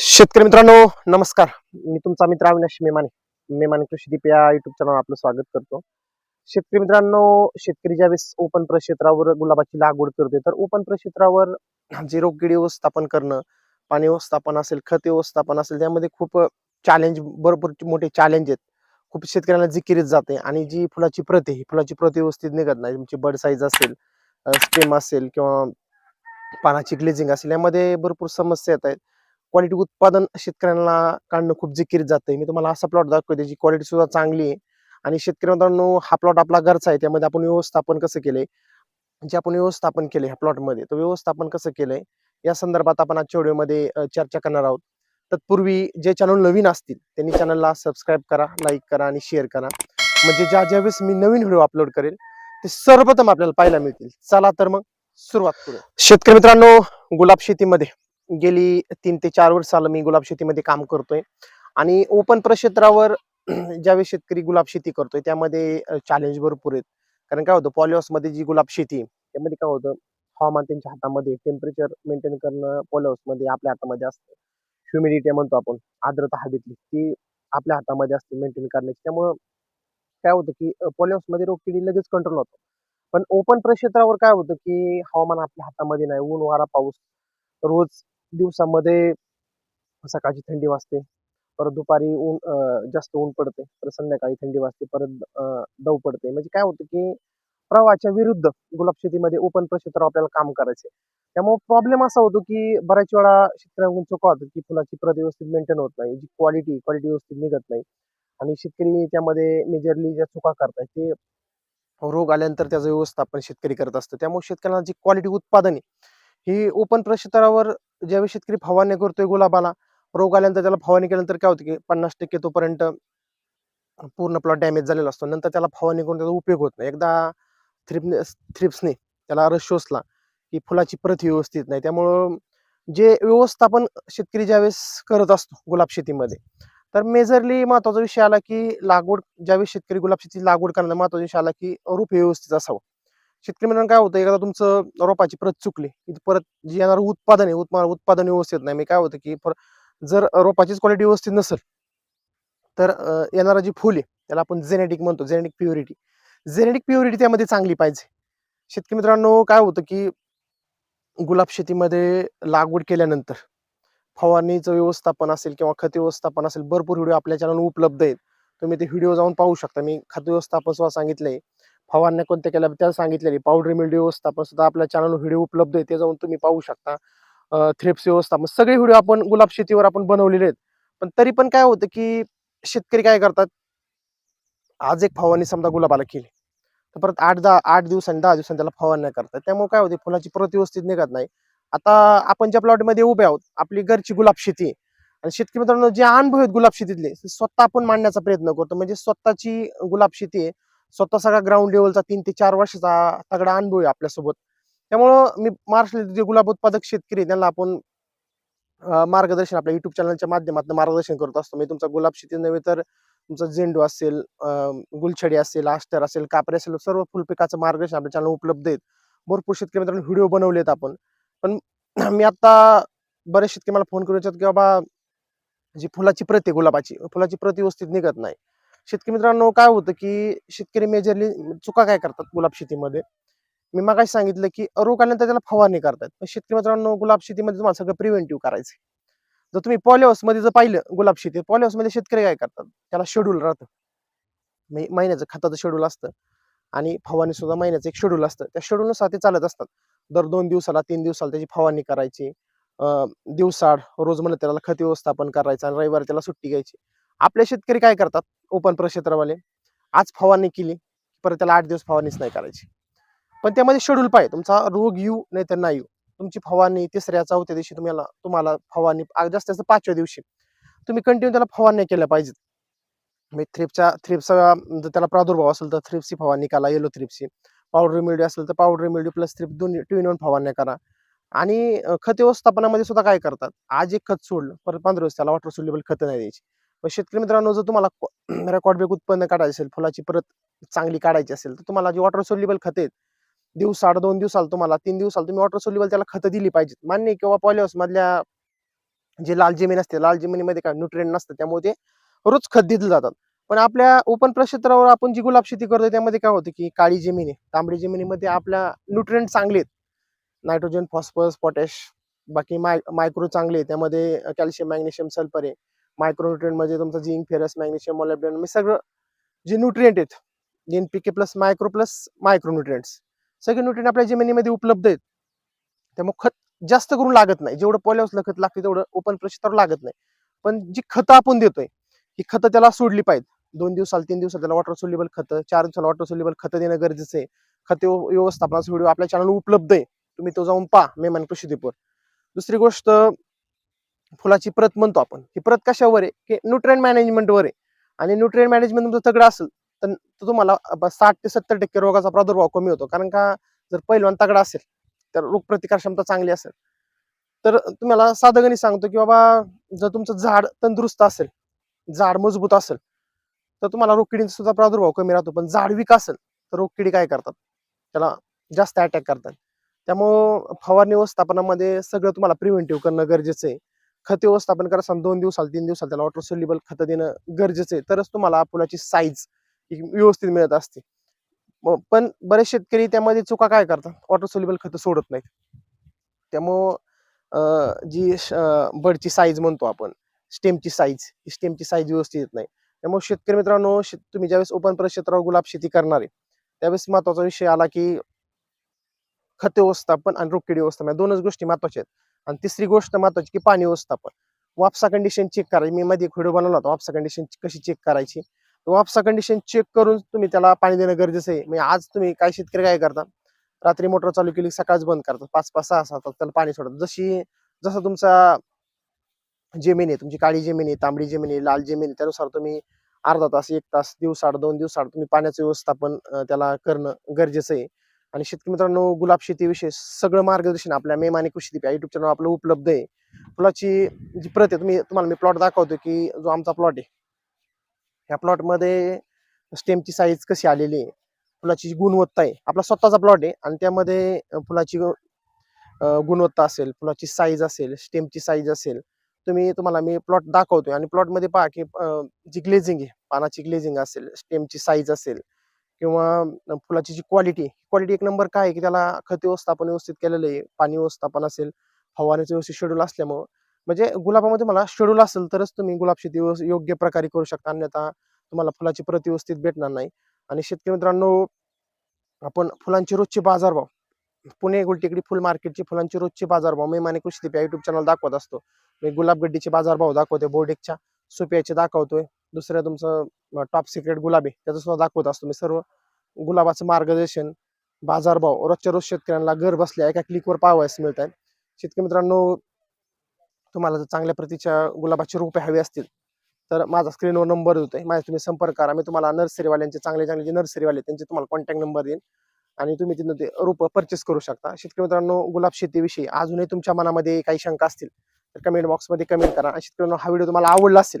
शेतकरी मित्रांनो नमस्कार. मी तुमचा मित्र अविनाश मेमाने. मेमाने कृषीदीप या युट्यूब चॅनल आपलं स्वागत करतो. शेतकरी मित्रांनो शेतकरी ज्यावेळेस ओपन प्रक्षेत्रावर गुलाबाची लागवड करतोय तर ओपन प्रक्षेत्रावर जे रोगकिडी व्यवस्थापन करणं पाणी व्यवस्थापन असेल खत व्यवस्थापन असेल त्यामध्ये खूप चॅलेंज भरपूर मोठे चॅलेंज आहेत. खूप शेतकऱ्यांना जिकिरीत जाते आणि जी फुलाची प्रत आहे ही फुलाची प्रत व्यवस्थित निघत नाही. तुमची बर्ड साईज असेल स्टेम असेल किंवा पानाची ग्लेझिंग असेल यामध्ये भरपूर समस्या येत आहेत. क्वालिटी उत्पादन शेतकऱ्यांना काढणं खूप जिकीर जातंय. मी तुम्हाला असा प्लॉट दाखवतो त्याची क्वालिटी सुद्धा चांगली आहे. आणि शेतकरी मित्रांनो हा प्लॉट आपला घरचा आहे. त्यामध्ये आपण व्यवस्थापन कसं केलंय? जे आपण व्यवस्थापन केले ह्या प्लॉटमध्ये तर व्यवस्थापन कसं केलंय? या संदर्भात आपण आजच्या व्हिडिओमध्ये चर्चा करणार आहोत. तत्पूर्वी जे चॅनल नवीन असतील त्यांनी चॅनलला सबस्क्राईब करा लाईक करा आणि शेअर करा. म्हणजे ज्या ज्यावेळेस मी नवीन व्हिडिओ अपलोड करेल ते सर्वप्रथम आपल्याला पाहायला मिळतील. चला तर मग सुरुवात करू शेतकरी मित्रांनो गुलाब शेतीमध्ये गेली तीन ते चार वर्ष झालं मी गुलाब शेतीमध्ये काम करतोय. आणि ओपन प्रक्षेत्रावर ज्यावेळेस शेतकरी गुलाब शेती करतोय त्यामध्ये चॅलेंज भरपूर आहेत. कारण काय होतं पॉलिहाऊसमध्ये जी गुलाब शेती त्यामध्ये काय होतं हवामान त्यांच्या हातामध्ये टेम्परेचर मेंटेन करणं पॉलिहाऊसमध्ये आपल्या हातामध्ये असतं. ह्युमिडिटी म्हणतो आपण आर्द्रता हवेतली ती आपल्या हातामध्ये असते मेंटेन करण्याची. त्यामुळं काय होतं की पॉलिहाऊसमध्ये रोगकिडी लगेच कंट्रोल होतो. पण ओपन प्रक्षेत्रावर काय होतं की हवामान आपल्या हातामध्ये नाही ऊन वारा पाऊस रोज दिवसामध्ये सकाळची थंडी वाजते परत दुपारी ऊन जास्त ऊन पडते परत संध्याकाळी थंडी वाजते परत दव पडते. म्हणजे काय होतं की प्रवाहाच्या विरुद्ध गुलाब शेतीमध्ये ओपन प्रक्षेत्रावर आपल्याला काम करायचे त्यामुळे प्रॉब्लेम असा होतो की बऱ्याच वेळा शेतकऱ्यांकडून चुका होतात की फुलाची प्रत व्यवस्थित मेंटेन होत नाही जी क्वालिटी क्वालिटी व्यवस्थित निघत नाही. आणि शेतकरी त्यामध्ये मेजरली ज्या चुका करतात ते रोग आल्यानंतर त्याचं व्यवस्थापन शेतकरी करत असतं. त्यामुळे शेतकऱ्यांना जी क्वालिटी उत्पादन आहे ही ओपन प्रक्षेत्रावर ज्यावेळी शेतकरी फवारणी करतोय गुलाबाला रोग आल्यानंतर त्याला फवारणी केल्यानंतर काय होतं की पन्नास टक्के तोपर्यंत पूर्ण प्लॉट डॅमेज झालेला असतो. नंतर त्याला फवारणी करून त्याचा उपयोग होत नाही. एकदा थ्रिपने थ्रिप्सने त्याला रस शोषला की फुलाची प्रत व्यवस्थित नाही. त्यामुळं जे व्यवस्थापन शेतकरी ज्यावेळेस करत असतो गुलाब शेतीमध्ये तर मेजरली महत्त्वाचा विषय आला की लागवड ज्यावेळेस शेतकरी गुलाब शेतीची लागवड करणं महत्त्वाचा विषय आला की रूप व्यवस्थित असावं. शेतकरी मित्रांनो काय होतं एकदा तुमचं रोपाची प्रत चुकली परत जे येणारं उत्पादन आहे उत्पा- उत्पादन व्यवस्थित नाही. मी काय होतं की पर- जर रोपाचीच क्वालिटी व्यवस्थित नसेल तर येणारा येणारं जी फुल आहे त्याला आपण जेनेटिक म्हणतो जेनेटिक प्युरिटी जेनेटिक प्युरिटी त्यामध्ये चांगली पाहिजे. शेतकरी मित्रांनो काय होतं की गुलाब शेतीमध्ये लागवड केल्यानंतर फवारणीचं व्यवस्थापन असेल किंवा खत व्यवस्थापन असेल भरपूर व्हिडिओ आपल्या चॅनल उपलब्ध आहेत. तुम्ही ते व्हिडिओ जाऊन पाहू शकता. मी खत व्यवस्थापन सुद्धा सांगितलंय. फवारण्या कोणत्या केल्या त्या सांगितलेली पावडर मिल व्यवस्थापन सुद्धा आपल्या चॅनल व्हिडिओ उपलब्ध आहे ते जाऊन तुम्ही पाहू शकता. थ्रेप्स व्यवस्थापन सगळे व्हिडिओ आपण गुलाब शेतीवर आपण बनवलेले आहेत. पण तरी पण काय होतं की शेतकरी काय करतात? आज एक फवारणी समजा गुलाबाला केली तर परत आठ दहा आठ दिवसांनी दहा दिवसांनी त्याला फवारण्या करतात. त्यामुळे काय होते फुलाची प्रत व्यवस्थित निघत नाही. आता आपण ज्या प्लॉटमध्ये उभे आहोत आपली घरची गुलाब शेती आहे. आणि शेतकरी मित्रांनो जे अनुभव आहेत गुलाब शेतीतले ते स्वतः आपण मांडण्याचा प्रयत्न करतो. म्हणजे स्वतःची गुलाब शेती आहे. स्वतः सगळा ग्राउंड लेवलचा तीन ते चार वर्षाचा तगडा अनुभव आहे आपल्यासोबत. त्यामुळं मी महाराष्ट्र जे गुलाब उत्पादक शेतकरी त्यांना आपण मार्गदर्शन आपल्या युट्यूब चॅनलच्या माध्यमातून मार्गदर्शन करत असतो. म्हणजे तुमचा गुलाब शेती नव्हे तर तुमचा झेंडू असेल गुलछडी असेल आस्टर असेल कापरे असेल सर्व फुलपिकाचं मार्गदर्शन आपल्या चॅनल उपलब्ध आहेत. भरपूर शेतकरी मित्रांनो व्हिडिओ बनवलेत आपण. पण मी आता बरेच शेतकरी मला फोन करू इच्छित की बाबा जी फुलाची प्रत आहे गुलाबाची फुलाची प्रत व्यवस्थित निघत नाही. शेतकरी मित्रांनो काय होतं की शेतकरी मेजरली चुका काय करतात गुलाब शेतीमध्ये? मी मग सांगितलं की रोग आल्यानंतर त्याला फवारणी करतात. पण शेतकरी मित्रांनो गुलाब शेतीमध्ये तुम्हाला सगळं प्रिव्हेंटिव्ह करायचं जर तुम्ही पॉलिहाऊसमध्ये जर पाहिलं गुलाब शेती पॉलिहाऊसमध्ये शेतकरी काय करतात? त्याला शेड्यूल राहतं. महिन्याचं खताचं शेड्यूल असतं. आणि फवारणी सुद्धा महिन्याचं एक शेड्यूल असतं. त्या शेड्यूलनुसार ते चालत असतात. दर दोन दिवसाला तीन दिवसाला त्याची फवारणी करायची. दिवसाड रोज म्हणलं त्याला खत व्यवस्थापन करायचं आणि रविवारी त्याला सुट्टी घ्यायची. आपले शेतकरी काय करतात? ओपन प्रक्षेत्रवाले आज फवारणी केली परत त्याला आठ दिवस फवारणीच नाही करायची. पण त्यामध्ये शेड्यूल पाहिजे तुमचा रोग येऊ नाही तर नाही येऊ. तुमची फवारणी तिसऱ्या चौथ्या दिवशी तुम्हाला तुम्हाला फवारणी जास्त जास्तीत जास्त पाचव्या दिवशी. तुम्ही कंटिन्यू त्याला फवारण्या केल्या पाहिजेत. म्हणजे थ्रिपच्या थ्रिपचा जर त्याला प्रादुर्भाव असेल तर थ्रिपची फवारणी करा येलो थ्रिपची पावडर मिळडी असेल तर पावडर मिळडी प्लस थ्रिप दोन्ही टू इन वन फवारण्या करा. आणि खत व्यवस्थापनामध्ये सुद्धा काय करतात? आज एक खत सोडलं परत पंधरा दिवस त्याला वॉटर सोल्युबल खत नाही द्यायची. शेतकरी मित्रांनो जर तुम्हाला रेकॉर्ड ब्रेक उत्पन्न काढायचं असेल फुलाची परत चांगली काढायची असेल तर तुम्हाला जी वॉटर सोल्युबल खत आहेत दिवसाड दोन दिवसाला तुम्हाला तीन दिवसाला तुम्ही वॉटर सोल्युबल त्याला खतं दिली पाहिजेत. मान्य किंवा पॉलिहाऊस मधल्या जे लाल जमीन असते लाल जमिनीमध्ये काय न्यूट्रिएंट नसतं त्यामुळे ते रोज खत दिलं जातात. पण आपल्या ओपन प्रक्षेत्रावर आपण जी गुलाब शेती करतो त्यामध्ये काय होतं की काळी जमीन आहे तांबडी जमिनीमध्ये आपल्या न्यूट्रिएंट चांगले आहेत. नायट्रोजन फॉस्फरस पोटॅश बाकी माय मायक्रो चांगले आहे त्यामध्ये कॅल्शियम मॅग्नेशियम सल्फर आहे. मायक्रोन्युट्रियंट म्हणजे तुमचं झिंक फेरस मॅग्नेशियम मोलॅब्डेन सगळं जे न्यूट्रिएंट आहेत N P K plus micro plus micronutrients सगळे न्यूट्रियंट आपल्या जमिनीमध्ये उपलब्ध आहेत. त्यामुळे खत जास्त करून लागत नाही. जेवढं पॉलिहाऊसला खत लागते तेवढं ओपन प्रक्षेत्रावर लागत नाही. पण जी खतं आपण देतोय ही खतं त्याला सोडली पाहिजे दोन दिवसाला तीन दिवसाला त्याला वॉटर सोल्युबल खतं चार दिवसाला वॉटर सोल्युबल खतं देणं गरजेचं आहे. खते व्यवस्थापनाचा व्हिडिओ आपल्या चॅनल उपलब्ध आहे. तुम्ही तो जाऊन पहा मेहमान कृषी दुसरी गोष्ट फुलाची प्रत म्हणतो आपण. ही प्रत कशावर आहे? की न्यूट्रिएंट मॅनेजमेंटवर आहे. आणि न्यूट्रिएंट मॅनेजमेंट तुमचं तगडं असेल तर तो तुम्हाला साठ ते सत्तर टक्के रोगाचा प्रादुर्भाव कमी होतो. कारण का जर पहिलवान तगडा असेल तर रोगप्रतिकार क्षमता चांगली असेल. तर तुम्हाला साधं सांगतो की बाबा जर तुमचं झाड तंदुरुस्त असेल झाड मजबूत असेल तर तुम्हाला रोगकिडींचा सुद्धा प्रादुर्भाव कमी राहतो. पण झाड विक असेल तर रोगकिडी काय करतात? त्याला जास्त अटॅक करतात. त्यामुळं फवारणी व्यवस्थापनामध्ये सगळं तुम्हाला प्रिव्हेंटिव्ह करणं गरजेचं आहे. खत व्यवस्थापन करताना दोन दिवसाला तीन दिवसाला त्याला वॉटर सोल्युबल खतं देणं गरजेचं आहे. तरच तुम्हाला फुलाची साईज व्यवस्थित मिळत असते. पण बरेच शेतकरी त्यामध्ये चुका काय करतात? वॉटर सोल्युबल खतं सोडत नाहीत. त्यामुळं जी श- बडची साईज म्हणतो आपण स्टेमची साईज ही स्टेमची साईज व्यवस्थित येत नाही. त्यामुळे शेतकरी मित्रांनो शेत- तुम्ही ज्यावेळेस ओपन परिक्षेत्रावर गुलाब शेती करणार आहे त्यावेळेस महत्त्वाचा विषय आला की खत व्यवस्थापन आणि रोपकिडी व्यवस्थापन या दोनच गोष्टी महत्त्वाच्या आहेत. आणि तिसरी गोष्ट महत्वाची की पाणी व्यवस्थापन. वापसा कंडिशन चेक करायची. मी मध्ये एक व्हिडिओ बनवला होता. वापसा कंडिशन कशी चेक करायची? वापसा कंडिशन चेक करून तुम्ही त्याला पाणी देणं गरजेचं आहे. म्हणजे आज तुम्ही काय शेतकरी काय करता रात्री मोटर चालू केली सकाळच बंद करतात. पाच पाच सहा सहा तास त्याला पाणी सोडतात. जशी जसं तुमचा जमीन आहे तुमची काळी जमीन आहे तांबडी जमीन आहे लाल जमीन आहे त्यानुसार तुम्ही अर्धा तास एक तास दिवसाड दोन दिवसाड तुम्ही पाण्याचं व्यवस्थापन त्याला करणं गरजेचं आहे. आणि शेतकरी मित्रांनो गुलाब शेतीविषयी सगळं मार्गदर्शन आपल्या मेमाने कृषी दीप या युट्यूब चॅनल आपलं उपलब्ध आहे. फुलाची जी प्रत आहे तुम्ही तुम्हाला मी प्लॉट दाखवतो की जो आमचा प्लॉट आहे. ह्या प्लॉटमध्ये स्टेमची साईज कशी आलेली आहे फुलाची जी गुणवत्ता आहे आपला स्वतःचा प्लॉट आहे आणि त्यामध्ये फुलाची गुणवत्ता असेल फुलाची साईज असेल स्टेमची साईज असेल तुम्ही तुम्हाला मी प्लॉट दाखवतोय. आणि प्लॉटमध्ये पहा की जी ग्लेझिंग आहे पानाची ग्लेझिंग असेल स्टेमची साईज असेल किंवा फुलाची जी क्वालिटी क्वालिटी एक नंबर काय आहे की त्याला खत व्यवस्थापन व्यवस्थित केलेलं आहे पाणी व्यवस्थापन असेल फवारण्याचं व्यवस्थित शेड्यूल असल्यामुळं. म्हणजे गुलाबामध्ये मला शेड्यूल असेल तरच तुम्ही गुलाब शेती व्यवस्थ- योग्य प्रकारे करू शकता अन्यथा तुम्हाला फुलाची प्रत व्यवस्थित भेटणार नाही. आणि शेतकरी मित्रांनो आपण फुलांचे रोजचे बाजारभाव पुणे गुलटेकडी फुल मार्केटचे फुलांचे रोजचे बाजारभाव मी माने कृषी दीप या युट्यूब चॅनल दाखवत असतो. मी गुलाबगड्डीचे बाजारभाव दाखवतोय बोर्डेकच्या सोप्याचे दाखवतोय. दुसरं तुमचं टॉप सिक्रेट गुलाबी त्याचं सुद्धा दाखवत असतो मी सर्व. गुलाबाचं मार्गदर्शन बाजारभाव रोजच्या रोज शेतकऱ्यांना घर बसल्या एका क्लिकवर पाहावयास मिळत आहेत शेतकरी मित्रांनो तुम्हाला जर चांगल्या प्रतीच्या गुलाबाचे रोपे हवे असतील तर माझा स्क्रीनवर नंबर देतोय माझ्या तुम्ही संपर्क करा. मी तुम्हाला नर्सरीवाल्यांचे चांगले चांगले जे नर्सरीवाले त्यांचे तुम्हाला कॉन्टॅक्ट नंबर देईन. आणि तुम्ही तिथून ते रोपं परचेस करू शकता. शेतकरी मित्रांनो गुलाब शेतीविषयी अजूनही तुमच्या मनामध्ये काही शंका असतील तर कमेंट बॉक्समध्ये कमेंट करा. आणि शेतकऱ्यांना हा व्हिडिओ तुम्हाला आवडला असेल